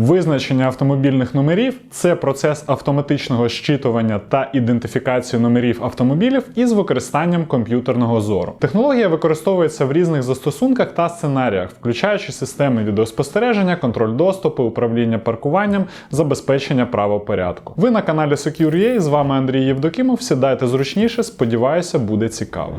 Визначення автомобільних номерів це процес автоматичного щитування та ідентифікації номерів автомобілів із використанням комп'ютерного зору. Технологія використовується в різних застосунках та сценаріях, включаючи системи відеоспостереження, контроль доступу, управління паркуванням, забезпечення правопорядку. Ви на каналі Secure.ua, з вами Андрій Євдокімов. Сідайте зручніше, сподіваюся, буде цікаво.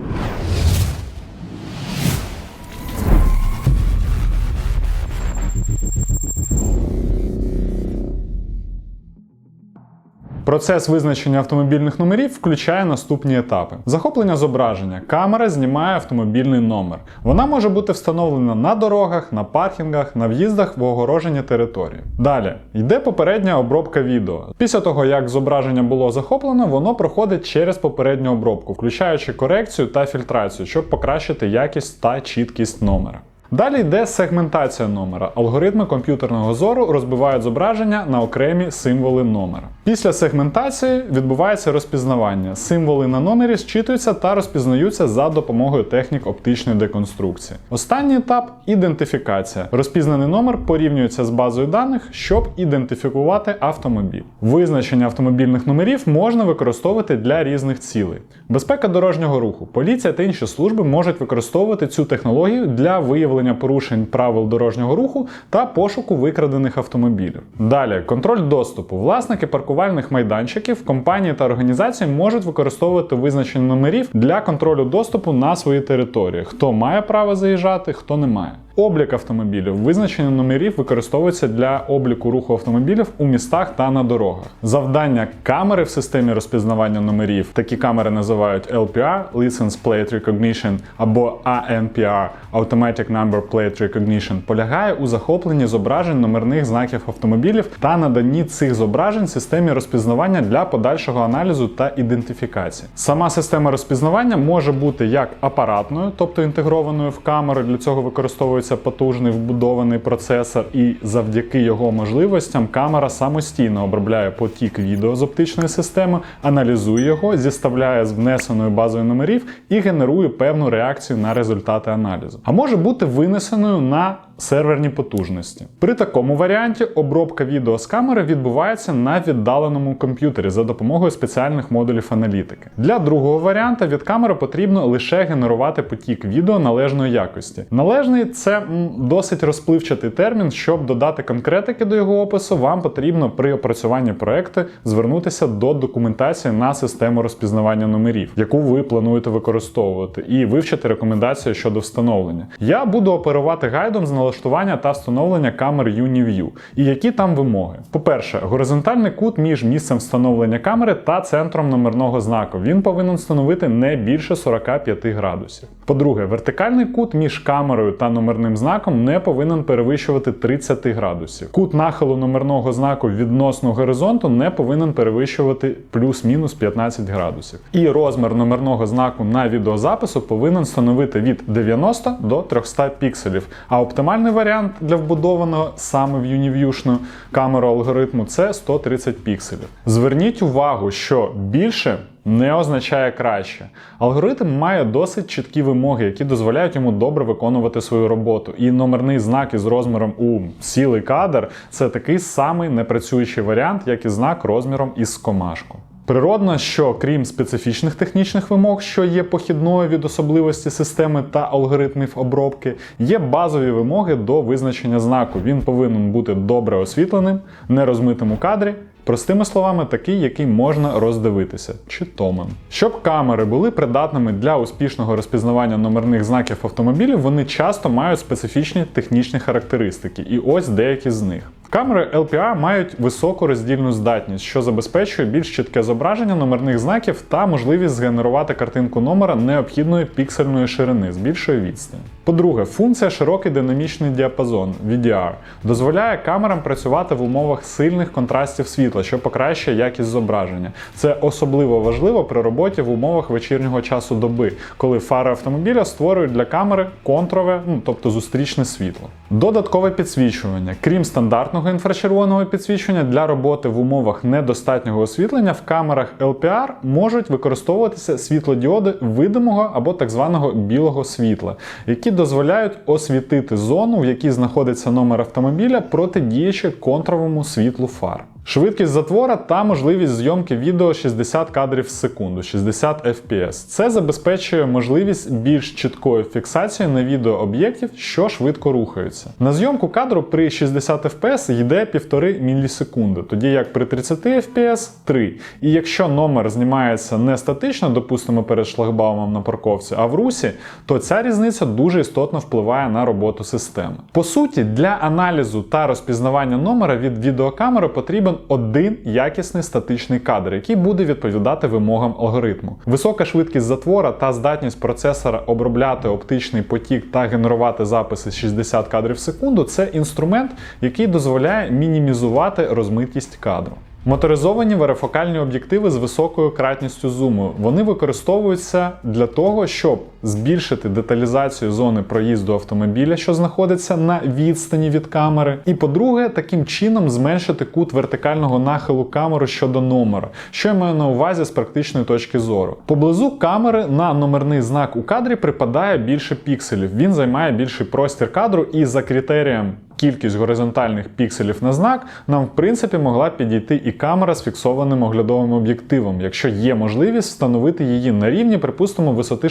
Процес визначення автомобільних номерів включає наступні етапи: захоплення зображення. Камера знімає автомобільний номер. Вона може бути встановлена на дорогах, на паркінгах, на в'їздах в огорожені території. Далі йде попередня обробка відео. Після того, як зображення було захоплено, воно проходить через попередню обробку, включаючи корекцію та фільтрацію, щоб покращити якість та чіткість номера. Далі йде сегментація номера. Алгоритми комп'ютерного зору розбивають зображення на окремі символи номера. Після сегментації відбувається розпізнавання. Символи на номері зчитуються та розпізнаються за допомогою технік оптичної деконструкції. Останній етап ідентифікація. Розпізнаний номер порівнюється з базою даних, щоб ідентифікувати автомобіль. Визначення автомобільних номерів можна використовувати для різних цілей. Безпека дорожнього руху. Поліція та інші служби можуть використовувати цю технологію для виявлення порушень правил дорожнього руху та пошуку викрадених автомобілів. Далі контроль доступу. Власники паркувальних майданчиків, компанії та організації можуть використовувати визначення номерів для контролю доступу на свої території. Хто має право заїжджати, хто не має. Облік автомобілів. Визначення номерів використовується для обліку руху автомобілів у містах та на дорогах. Завдання камери в системі розпізнавання номерів. Такі камери називають LPR – License Plate Recognition або ANPR – Automatic Number Plate Recognition полягає у захопленні зображень номерних знаків автомобілів та наданні цих зображень системі розпізнавання для подальшого аналізу та ідентифікації. Сама система розпізнавання може бути як апаратною, тобто інтегрованою в камеру. Для цього використовується потужний вбудований процесор, і завдяки його можливостям камера самостійно обробляє потік відео з оптичної системи, аналізує його, зіставляє з внесеною базою номерів і генерує певну реакцію на результати аналізу. А може бути винесеною на серверні потужності. При такому варіанті обробка відео з камери відбувається на віддаленому комп'ютері за допомогою спеціальних модулів аналітики. Для другого варіанта від камери потрібно лише генерувати потік відео належної якості. Належний це м, досить розпливчатий термін. Щоб додати конкретики до його опису, вам потрібно при опрацюванні проекту звернутися до документації на систему розпізнавання номерів, яку ви плануєте використовувати, і вивчити рекомендації щодо встановлення. Я буду оперувати гайдом з налаштування та встановлення камер UniView. І які там вимоги? По-перше, горизонтальний кут між місцем встановлення камери та центром номерного знаку. Він повинен становити не більше 45 градусів. По-друге, вертикальний кут між камерою та номерним знаком не повинен перевищувати 30 градусів. Кут нахилу номерного знаку відносно горизонту не повинен перевищувати плюс-мінус 15 градусів. І розмір номерного знаку на відеозапису повинен становити від 90 до 300 пікселів. А оптимальний варіант для вбудованого саме в Univiewшну камеру алгоритму це 130 пікселів. Зверніть увагу, що більше не означає краще. Алгоритм має досить чіткі вимоги, які дозволяють йому добре виконувати свою роботу. І номерний знак із розміром у цілий кадр це такий самий непрацюючий варіант, як і знак розміром із комашку. Природно, що крім специфічних технічних вимог, що є похідною від особливості системи та алгоритмів обробки, є базові вимоги до визначення знаку. Він повинен бути добре освітленим, не розмитим у кадрі. Простими словами, такий, який можна роздивитися, чи томен. Щоб камери були придатними для успішного розпізнавання номерних знаків автомобілів, вони часто мають специфічні технічні характеристики, і ось деякі з них. Камери LPA мають високу роздільну здатність, що забезпечує більш чітке зображення номерних знаків та можливість згенерувати картинку номера необхідної піксельної ширини з більшої відстані. По-друге, функція широкий динамічний діапазон VDR дозволяє камерам працювати в умовах сильних контрастів світла, що покращує якість зображення. Це особливо важливо при роботі в умовах вечірнього часу доби, коли фари автомобіля створюють для камери контрове, ну тобто зустрічне світло. Додаткове підсвічування, крім стандартного ультрафіолетового інфрачервоного підсвічення для роботи в умовах недостатнього освітлення в камерах LPR можуть використовуватися світлодіоди видимого або так званого білого світла, які дозволяють освітити зону, в якій знаходиться номер автомобіля, протидіючи контровому світлу фар. Швидкість затвора та можливість зйомки відео 60 кадрів в секунду, 60 FPS. Це забезпечує можливість більш чіткої фіксації на відео об'єктів, що швидко рухаються. На зйомку кадру при 60 FPS йде 1,5 мілісекунди, тоді як при 30 FPS 3. І якщо номер знімається не статично, допустимо перед шлагбаумом на парковці, а в русі, то ця різниця дуже істотно впливає на роботу системи. По суті, для аналізу та розпізнавання номера від відеокамери потрібен один якісний статичний кадр, який буде відповідати вимогам алгоритму. Висока швидкість затвора та здатність процесора обробляти оптичний потік та генерувати записи 60 кадрів в секунду це інструмент, який дозволяє мінімізувати розмитість кадру. Моторизовані варифокальні об'єктиви з високою кратністю зуму. Вони використовуються для того, щоб збільшити деталізацію зони проїзду автомобіля, що знаходиться на відстані від камери. І по-друге, таким чином зменшити кут вертикального нахилу камери щодо номера, що я маю на увазі з практичної точки зору. Поблизу камери на номерний знак у кадрі припадає більше пікселів. Він займає більший простір кадру і за критерієм кількість горизонтальних пікселів на знак, нам в принципі могла підійти і камера з фіксованим оглядовим об'єктивом, якщо є можливість встановити її на рівні, припустимо, висоти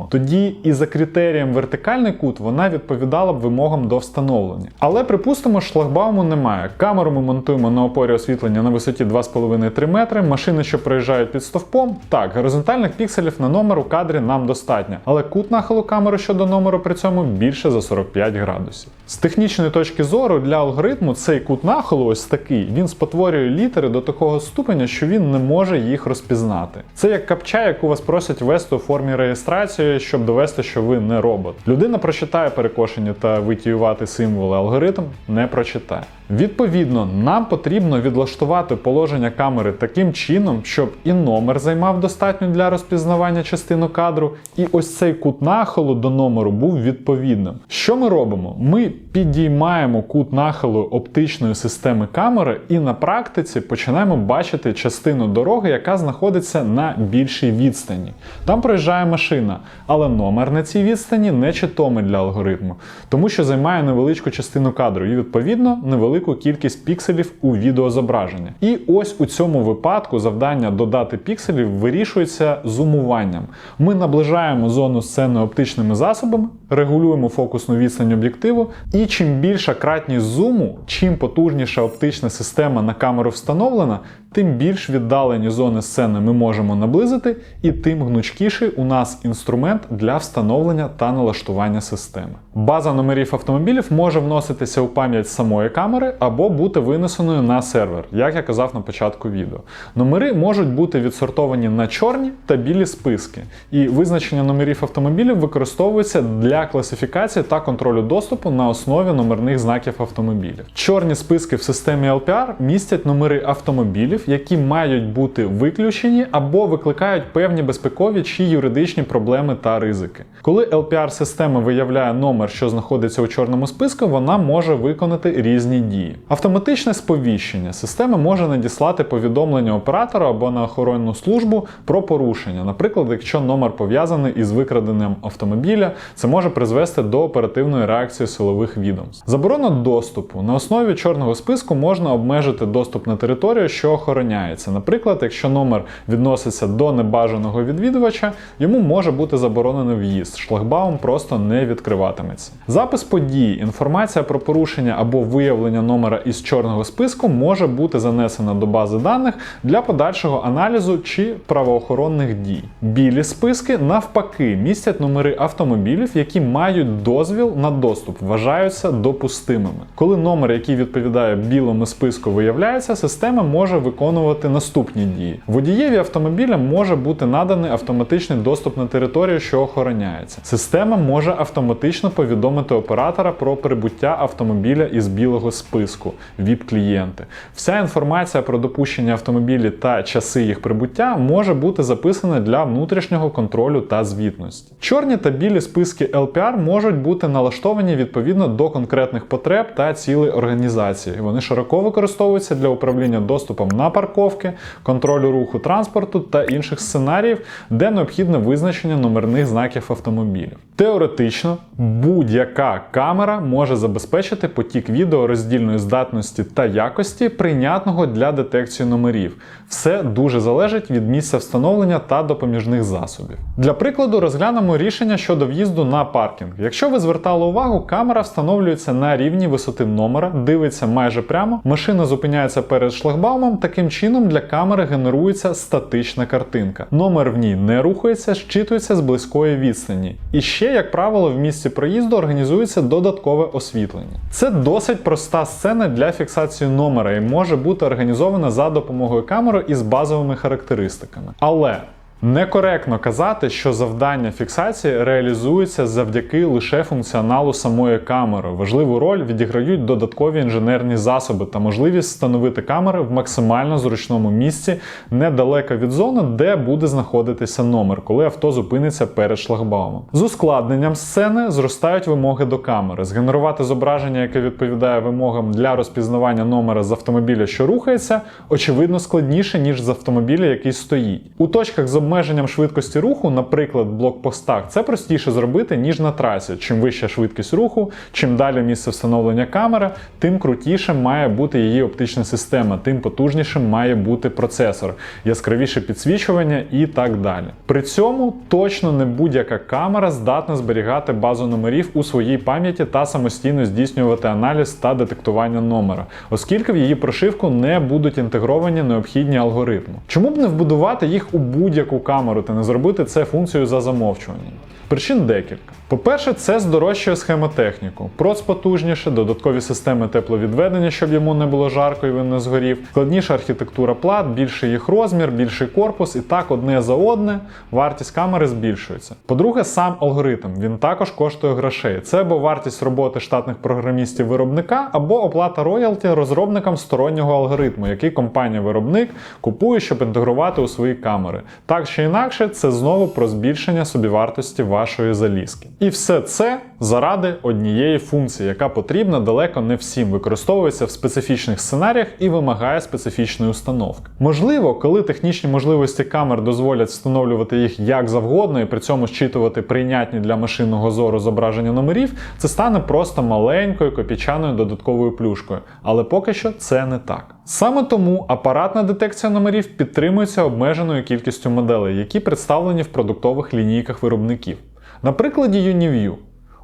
шлагбауму. Тоді і за критерієм вертикальний кут вона відповідала б вимогам до встановлення. Але припустимо, шлагбауму немає. Камеру ми монтуємо на опорі освітлення на висоті 2,5-3 метри. Машини, що проїжджають під стовпом, так, горизонтальних пікселів на номер у кадрі нам достатньо, але кут нахилу камери щодо номеру при цьому більше за 45 градусів. З технічної точки зору для алгоритму цей кут нахилу, ось такий, він спотворює літери до такого ступеня, що він не може їх розпізнати. Це як капча, яку вас просять ввести у формі реєстрації, щоб довести, що ви не робот. Людина прочитає перекошені та витіювати символи, алгоритм не прочитає. Відповідно, нам потрібно відлаштувати положення камери таким чином, щоб і номер займав достатньо для розпізнавання частину кадру, і ось цей кут нахилу до номеру був відповідним. Що ми робимо? Ми підіймаємо кут нахилу оптичної системи камери і на практиці починаємо бачити частину дороги, яка знаходиться на більшій відстані. Там проїжджає машина, але номер на цій відстані не читомий для алгоритму, тому що займає невеличку частину кадру і відповідно невелику кількість пікселів у відеозображення. І ось у цьому випадку завдання додати пікселів вирішується зумуванням. Ми наближаємо зону сцени оптичними засобами, регулюємо фокусну відстань об'єктиву, і чим більша кратність зуму, чим потужніша оптична система на камеру встановлена, тим більш віддалені зони сцени ми можемо наблизити, і тим гнучкіший у нас інструмент для встановлення та налаштування системи. База номерів автомобілів може вноситися у пам'ять самої камери або бути винесеною на сервер, як я казав на початку відео. Номери можуть бути відсортовані на чорні та білі списки, і визначення номерів автомобілів використовується для класифікації та контролю доступу на основі номерних знаків автомобілів. Чорні списки в системі LPR містять номери автомобілів, які мають бути виключені або викликають певні безпекові чи юридичні проблеми та ризики. Коли LPR-система виявляє номер, що знаходиться у чорному списку, вона може виконати різні дії. Автоматичне сповіщення. Система може надіслати повідомлення оператору або на охоронну службу про порушення. Наприклад, якщо номер пов'язаний із викраденням автомобіля, це може призвести до оперативної реакції силових відомств. Заборона доступу. На основі чорного списку можна обмежити доступ на територію, що охороняється. Наприклад, якщо номер відноситься до небажаного відвідувача, йому може бути заборонений в'їзд. Шлагбаум просто не відкриватиметься. Запис подій, інформація про порушення або виявлення номера із чорного списку може бути занесена до бази даних для подальшого аналізу чи правоохоронних дій. Білі списки навпаки містять номери автомобілів, які мають дозвіл на доступ, вважаються допустимими. Коли номер, який відповідає білому списку, виявляється, система може виконувати наступні дії. Водієві автомобіля може бути наданий автоматичний доступ на територію, що охороняється. Система може автоматично повідомити оператора про прибуття автомобіля із білого списку VIP-клієнти. Вся інформація про допущення автомобілів та часи їх прибуття може бути записана для внутрішнього контролю та звітності. Чорні та білі списки LPR можуть бути налаштовані відповідно до конкретних потреб та цілей організації. Вони широко використовуються для управління доступом на парковки, контролю руху транспорту та інших сценаріїв, де необхідне визначення номерних знаків автомобілів. Теоретично будь-яка камера може забезпечити потік відео роздільної здатності та якості, прийнятного для детекції номерів. Все дуже залежить від місця встановлення та допоміжних засобів. Для прикладу, розглянемо рішення щодо в'їзду на паркінг. Якщо ви звертали увагу, камера встановлюється на рівні висоти номера, дивиться майже прямо, машина зупиняється перед шлагбаумом. Таким чином для камери генерується статична картинка. Номер в ній не рухається, щитується з близької відстані. І ще, як правило, в місці проїзду організується додаткове освітлення. Це досить проста сцена для фіксації номера і може бути організована за допомогою камери із базовими характеристиками. Але Некоректно казати, що завдання фіксації реалізується завдяки лише функціоналу самої камери. Важливу роль відіграють додаткові інженерні засоби та можливість встановити камери в максимально зручному місці недалеко від зони, де буде знаходитися номер, коли авто зупиниться перед шлагбаумом. З ускладненням сцени зростають вимоги до камери. Згенерувати зображення, яке відповідає вимогам для розпізнавання номера з автомобіля, що рухається, очевидно складніше ніж з автомобіля, який стоїть. У точках обмеженням швидкості руху, наприклад, блокпостах, це простіше зробити, ніж на трасі. Чим вища швидкість руху, чим далі місце встановлення камери, тим крутішим має бути її оптична система, тим потужнішим має бути процесор, яскравіше підсвічування і так далі. При цьому точно не будь-яка камера здатна зберігати базу номерів у своїй пам'яті та самостійно здійснювати аналіз та детектування номера, оскільки в її прошивку не будуть інтегровані необхідні алгоритми. Чому б не вбудувати їх у будь-яку камеру та не зробити це функцією за замовчуванням? Причин декілька. По-перше, це здорожчує схемотехніку. Проц потужніше, додаткові системи тепловідведення, щоб йому не було жарко і він не згорів, складніша архітектура плат, більший їх розмір, більший корпус, і так одне за одне вартість камери збільшується. По-друге, сам алгоритм він також коштує грошей. Це або вартість роботи штатних програмістів виробника, або оплата роялті розробникам стороннього алгоритму, який компанія-виробник купує, щоб інтегрувати у свої камери. Так чи інакше, це знову про збільшення собівартості вашої залізки. І все це заради однієї функції, яка потрібна далеко не всім, використовується в специфічних сценаріях і вимагає специфічної установки. Можливо, коли технічні можливості камер дозволять встановлювати їх як завгодно і при цьому щитувати прийнятні для машинного зору зображення номерів, це стане просто маленькою копійчаною додатковою плюшкою. Але поки що це не так. Саме тому апаратна детекція номерів підтримується обмеженою кількістю моделей, які представлені в продуктових лінійках виробників. На прикладі Uniview.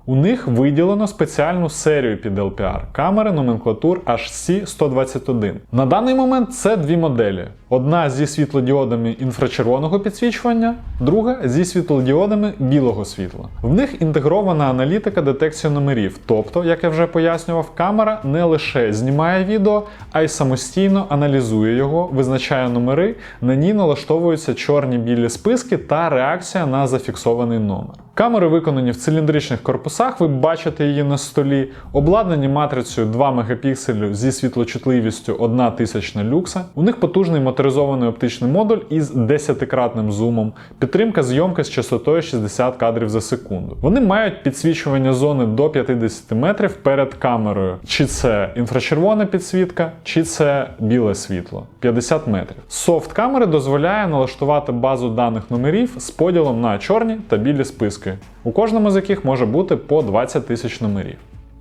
У них виділено спеціальну серію під LPR камери номенклатур HC121. На даний момент це дві моделі: одна зі світлодіодами інфрачервоного підсвічування, друга зі світлодіодами білого світла. В них інтегрована аналітика детекції номерів. Тобто, як я вже пояснював, камера не лише знімає відео, а й самостійно аналізує його, визначає номери, на ній налаштовуються чорні білі списки та реакція на зафіксований номер. Камери виконані в циліндричних корпусах, ви бачите її на столі, обладнані матрицею 2 мегапікселю зі світлочутливістю 1 тисячна люкса. У них потужний моторизований оптичний модуль із 10-кратним зумом, підтримка зйомки з частотою 60 кадрів за секунду. Вони мають підсвічування зони до 50 метрів перед камерою. Чи це інфрачервона підсвітка, чи це біле світло 50 метрів. Софт камери дозволяє налаштувати базу даних номерів з поділом на чорні та білі списки у кожному з яких може бути по 20 тисяч номерів.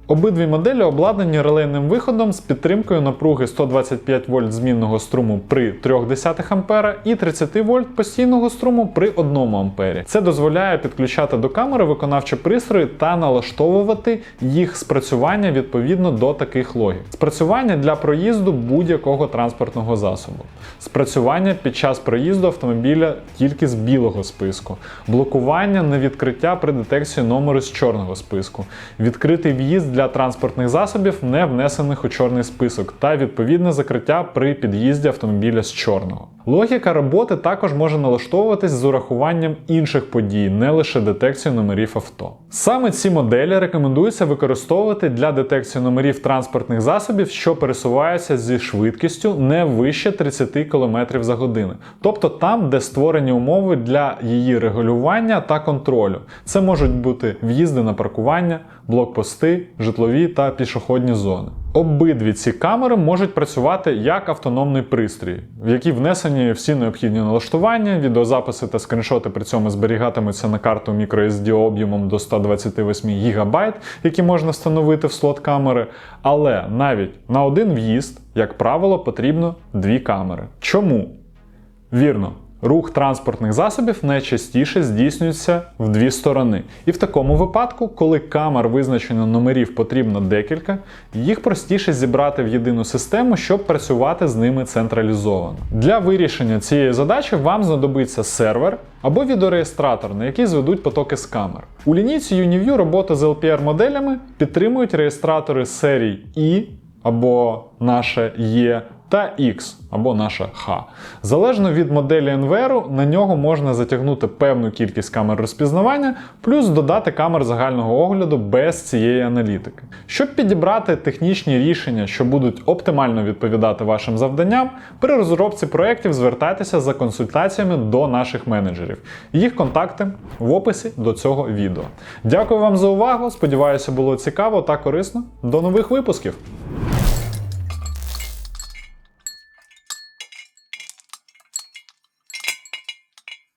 Обидві моделі обладнані релейним виходом з підтримкою напруги 125 вольт змінного струму при 0,3 А і 30 вольт постійного струму при 1 А. Це дозволяє підключати до камери виконавчі пристрої та налаштовувати їх спрацювання відповідно до таких логік. Спрацювання для проїзду будь-якого транспортного засобу. Спрацювання під час проїзду автомобіля тільки з білого списку, блокування на відкриття при детекції номеру з чорного списку, відкритий в'їзд для транспортних засобів, не внесених у чорний список, та відповідне закриття при під'їзді автомобіля з чорного. Логіка роботи також може налаштовуватись з урахуванням інших подій, не лише детекцію номерів авто. Саме ці моделі рекомендується використовувати для детекції номерів транспортних засобів, що пересуваються зі швидкістю не вище 30 км за годину, тобто там, де створені умови для її регулювання та контролю. Це можуть бути в'їзди на паркування, блокпости, житлові та пішохідні зони. Обидві ці камери можуть працювати як автономний пристрій, в які внесені всі необхідні налаштування, відеозаписи та скріншоти при цьому зберігатимуться на карту microSD об'ємом до 128 ГБ, які можна встановити в слот камери. Але навіть на один в'їзд, як правило, потрібно дві камери. Чому? Вірно. Рух транспортних засобів найчастіше здійснюється в дві сторони. І в такому випадку, коли камер визначено номерів потрібно декілька, їх простіше зібрати в єдину систему, щоб працювати з ними централізовано. Для вирішення цієї задачі вам знадобиться сервер або відеореєстратор, на який зведуть потоки з камер. У лінійці UniView роботи з LPR-моделями підтримують реєстратори серій I або наше Є та X або наша H. Залежно від моделі NVR, на нього можна затягнути певну кількість камер розпізнавання, плюс додати камер загального огляду без цієї аналітики. Щоб підібрати технічні рішення, що будуть оптимально відповідати вашим завданням, при розробці проєктів звертайтеся за консультаціями до наших менеджерів. Їх контакти в описі до цього відео. Дякую вам за увагу. Сподіваюся, було цікаво та корисно. До нових випусків!